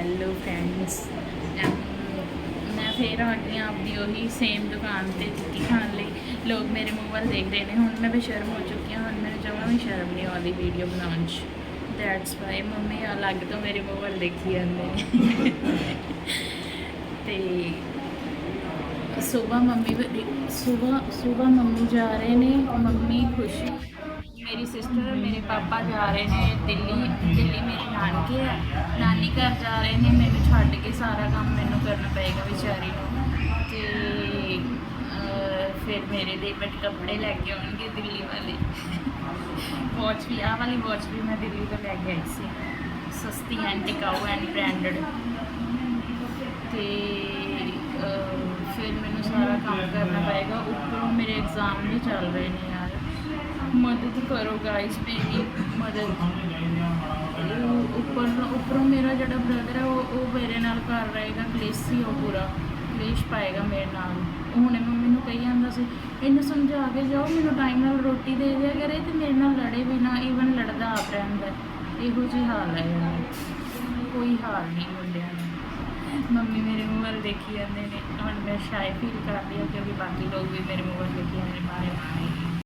Hello friends ਮੈਂ ਫੇਰ ਆ ਗਈ ਹਾਂ ਆਪਦੀ ਉਹੀ ਸੇਮ ਦੁਕਾਨ ਤੇ ਟਿੱਕੀ ਖਾਣ ਲਈ ਲੋਕ ਮੇਰੇ ਮੂੰਹ ਵੱਲ ਦੇਖ ਨੇ। ਹੁਣ ਮੈਂ ਬੇਸ਼ਰਮ ਹੋ ਚੁੱਕੀ ਹਾਂ। ਹੁਣ ਮੈਨੂੰ ਜਮਾਂ ਵੀ ਸ਼ਰਮ ਨਹੀਂ ਆਉਂਦੀ ਵੀਡੀਓ ਬਣਾਉਣ 'ਚ। ਦੈਟਸ ਵਾਈ ਮੰਮੀ ਅਲੱਗ ਤੋਂ ਮੇਰੇ ਮੂੰਹ ਵੱਲ ਦੇਖੀ ਜਾਂਦੇ ਨੇ। ਤੇ ਸੁਬਹ ਮੰਮੀ ਸੁਬਹ ਸੁਬਹ ਮੰਮੀ ਜਾ ਰਹੇ ਨੇ। ਮੰਮੀ ਖੁਸ਼ੀ ਮੇਰੀ ਸਿਸਟਰ ਮੇਰੇ ਪਾਪਾ ਜਾ ਰਹੇ ਨੇ ਦਿੱਲੀ ਦਿੱਲੀ ਮੇਰੇ ਨਾਨਕੇ ਆ ਨਾਨੀ ਘਰ ਜਾ ਰਹੇ ਨੇ ਮੈਨੂੰ ਛੱਡ ਕੇ ਸਾਰਾ ਕੰਮ ਮੈਨੂੰ ਕਰਨਾ ਪਏਗਾ ਵਿਚਾਰੀ ਨੂੰ। ਤੇ ਅਹ, ਫਿਰ ਮੇਰੇ ਲਈ ਬਟ ਕੱਪੜੇ ਲੈ ਕੇ ਆਉਣਗੇ ਦਿੱਲੀ ਵਾਲੇ। ਵਾਚ ਵੀ ਆਹ ਵਾਲੀ ਵਾਚ ਵੀ ਮੈਂ ਦਿੱਲੀ ਤੋਂ ਲੈ ਕੇ ਆਈ ਸੀ। ਸਸਤੀ ਐਂਡ ਟਿਕਾਊ ਐਂਡ ਬ੍ਰਾਂਡਡ ਤੇ ਅਹ, ਫਿਰ ਮੈਨੂੰ ਸਾਰਾ ਕੰਮ ਕਰਨਾ ਪਏਗਾ। ਉੱਪਰੋਂ ਮੇਰੇ ਐਗਜ਼ਾਮ ਵੀ ਚੱਲ ਰਹੇ ਨੇ ਯਾਰ। ਮਦਦ ਕਰੋ ਗਾਇਸ ਮੇਰੀ ਮਦਦ। ਉਹ ਉੱਪਰ ਉੱਪਰੋਂ ਮੇਰਾ ਜਿਹੜਾ ਬ੍ਰਦਰ ਹੈ ਉਹ ਉਹ ਮੇਰੇ ਨਾਲ ਕਰ ਰਹੇਗਾ, ਕਲੇਸੀ ਉਹ ਪੂਰਾ। ਕਲੇਸ਼ ਪਾਏਗਾ ਮੇਰੇ ਨਾਲ। ਉਹ ਹੁਣੇ ਮੰਮੀ ਨੂੰ ਕਹੀ ਜਾਂਦਾ ਸੀ, ਇਹਨੂੰ ਸਮਝਾ ਕੇ ਜਾਓ, ਮੈਨੂੰ ਟਾਈਮ ਨਾਲ ਰੋਟੀ ਦੇ ਦਿਆ ਕਰੇ ਤੇ ਮੇਰੇ ਨਾਲ ਲੜੇ ਵੀ ਨਾ ਈਵਨ ਲੜਦਾ ਆਪ ਰਹਿੰਦਾ ਇਹੋ ਜਿਹੀ ਹਾਲ ਹੈ ਯਾਰ। ਕੋਈ ਹਾਲ ਨਹੀਂ ਮੁੰਡਿਆਂ ਦਾ। ਮੰਮੀ ਮੇਰੇ ਮੂੰਹ ਵੱਲ ਦੇਖੀ ਜਾਂਦੇ ਨੇ। ਹੁਣ ਮੈਂ ਸ਼ਾਇਦ ਫੀਲ ਕਰਦੀ ਰਹੀ ਹਾਂ ਕਿਉਂਕਿ ਬਾਕੀ ਲੋਕ ਵੀ ਮੇਰੇ ਮੂੰਹ ਵੱਲ ਦੇਖੀ ਜਾਂਦੇ ਨੇ ਬਾਰੇ